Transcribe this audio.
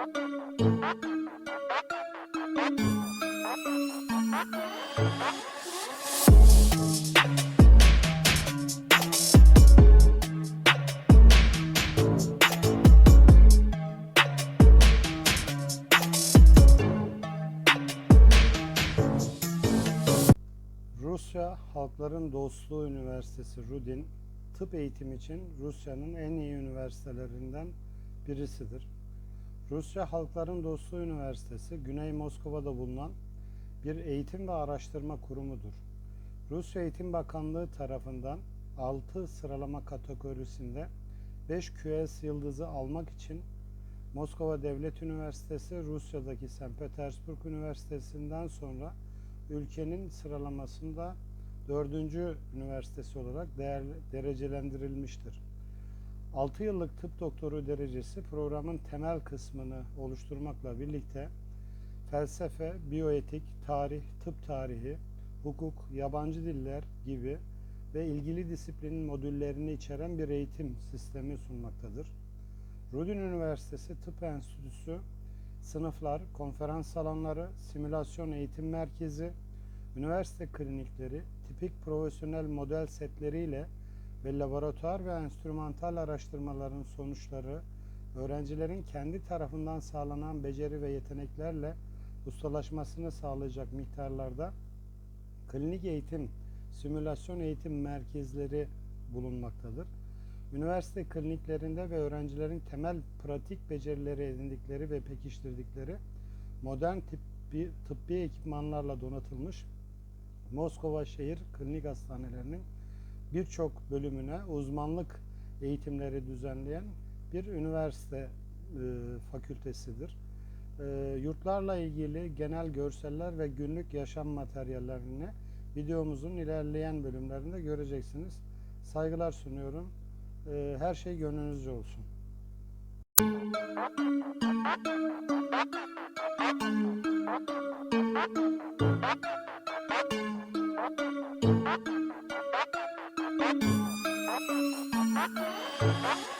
Rusya Halkların Dostluğu Üniversitesi Rudin tıp eğitimi için Rusya'nın en iyi üniversitelerinden birisidir. Rusya Halkların Dostluğu Üniversitesi, Güney Moskova'da bulunan bir eğitim ve araştırma kurumudur. Rusya Eğitim Bakanlığı tarafından 6 sıralama kategorisinde 5 QS yıldızı almak için Moskova Devlet Üniversitesi, Rusya'daki St. Petersburg Üniversitesi'nden sonra ülkenin sıralamasında dördüncü üniversitesi olarak değer, derecelendirilmiştir. 6 yıllık tıp doktoru derecesi programın temel kısmını oluşturmakla birlikte felsefe, biyoetik, tarih, tıp tarihi, hukuk, yabancı diller gibi ve ilgili disiplinin modüllerini içeren bir eğitim sistemi sunmaktadır. Rudin Üniversitesi Tıp Enstitüsü sınıflar, konferans salonları, simülasyon eğitim merkezi, üniversite klinikleri, tipik profesyonel model setleriyle ve laboratuvar ve enstrümantal araştırmaların sonuçları, öğrencilerin kendi tarafından sağlanan beceri ve yeteneklerle ustalaşmasını sağlayacak miktarlarda klinik eğitim, simülasyon eğitim merkezleri bulunmaktadır. Üniversite kliniklerinde ve öğrencilerin temel pratik becerileri edindikleri ve pekiştirdikleri modern tıbbi, tıbbi ekipmanlarla donatılmış Moskova şehir klinik hastanelerinin birçok bölümüne uzmanlık eğitimleri düzenleyen bir üniversite e, fakültesidir. E, yurtlarla ilgili genel görseller ve günlük yaşam materyallerini videomuzun ilerleyen bölümlerinde göreceksiniz. Saygılar sunuyorum. E, her şey gönlünüzce olsun. Thank you.